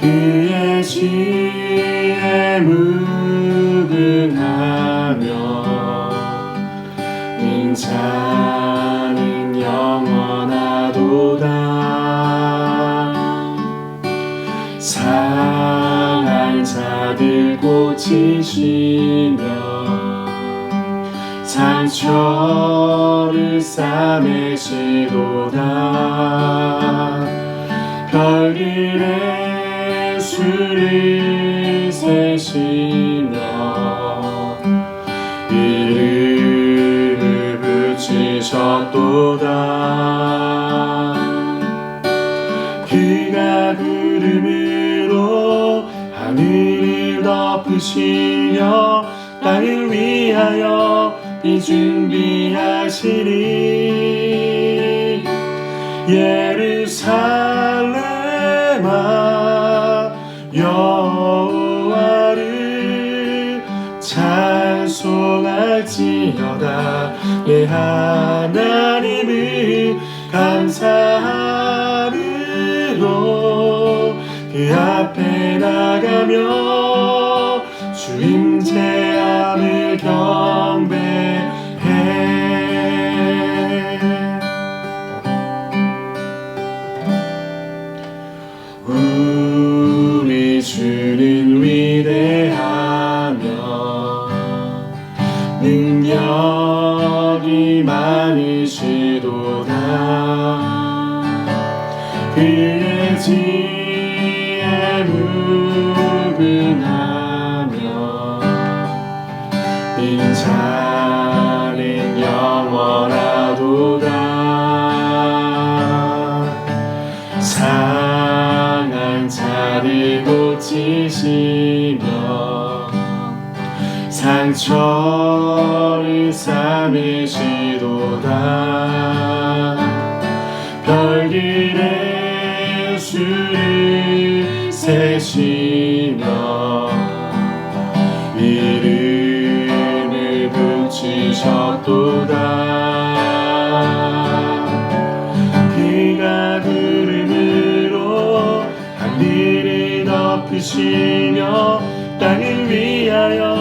그의 지혜 무궁하며 인자는 영원하도다. 상한 자들 고치시며 상처를 싸매시도다. 별일의 수를 세시며 이름을 붙이셨도다. 그가 구름으로 하늘을 덮으시며 땅을 위하여 비 준비하시니 예루살렘 찬송할지어다. 내 하나님을 감사함으로 그 앞에 나가며 주임제 능력이 많으시도다. 그의 지혜 무궁하며 인자는 영원하도다. 상한 자를 고치시며 상처를 싸매시도다. 별일의 수를 세시며 이름을 붙이셨도다. 그가 구름으로 하늘을 덮으시며 땅을 위하여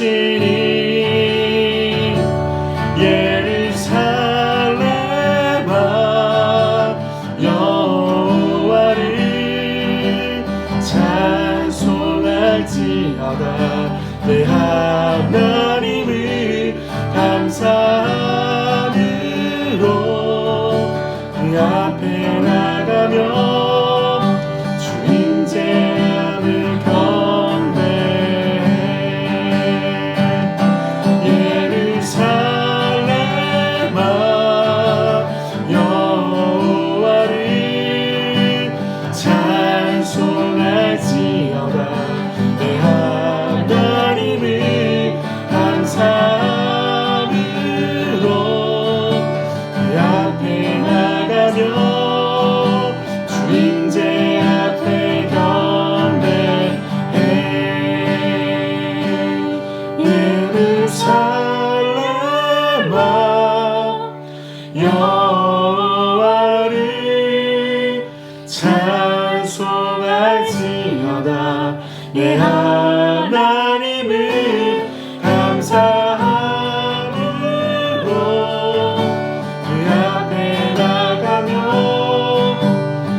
예루살렘아 여호와를 찬송할지어다. 내 하나님을 감사함으로 그 앞에 나가며 찬송할지어다. 내 하나님을 감사함으로 그 앞에 나가며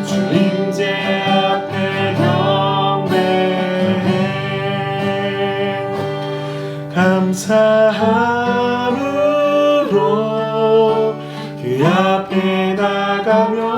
주임제 앞에 경배해. 감사함으로 그 앞에 나가며